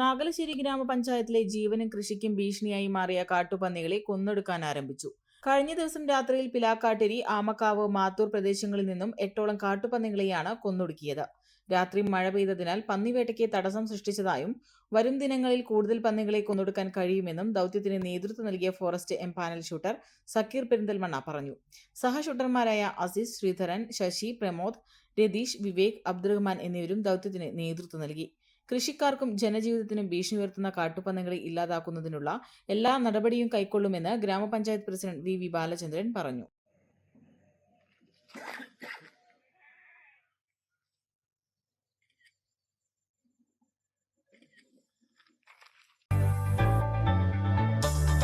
നാഗലശ്ശേരി ഗ്രാമപഞ്ചായത്തിലെ ജീവനും കൃഷിക്കും ഭീഷണിയായി മാറിയ കാട്ടുപന്നികളെ കൊന്നൊടുക്കാൻ ആരംഭിച്ചു. കഴിഞ്ഞ ദിവസം രാത്രിയിൽ പിലാക്കാട്ടിരി ആമക്കാവ് മാത്തൂർ പ്രദേശങ്ങളിൽ നിന്നും എട്ടോളം കാട്ടുപന്നികളെയാണ് കൊന്നൊടുക്കിയത്. രാത്രി മഴ പെയ്തതിനാൽ പന്നിവേട്ടയ്ക്ക് തടസ്സം സൃഷ്ടിച്ചതായും വരും ദിനങ്ങളിൽ കൂടുതൽ പന്നികളെ കൊന്നൊടുക്കാൻ കഴിയുമെന്നും ദൗത്യത്തിന് നേതൃത്വം നൽകിയ forest M panel shooter Zakir Perinthalmanna പറഞ്ഞു. സഹ ഷൂട്ടർമാരായ അസീസ് ശ്രീധരൻ ശശി പ്രമോദ് രതീഷ് വിവേക് അബ്ദുറഹ്മാൻ എന്നിവരും ദൗത്യത്തിന് നേതൃത്വം നൽകി. കൃഷിക്കാർക്കും ജനജീവിതത്തിനും ഭീഷണി ഉയർത്തുന്ന കാട്ടുപന്നികളെ ഇല്ലാതാക്കുന്നതിനുള്ള എല്ലാ നടപടിയും കൈക്കൊള്ളുമെന്ന് ഗ്രാമപഞ്ചായത്ത് പ്രസിഡന്റ് വി വി ബാലചന്ദ്രൻ പറഞ്ഞു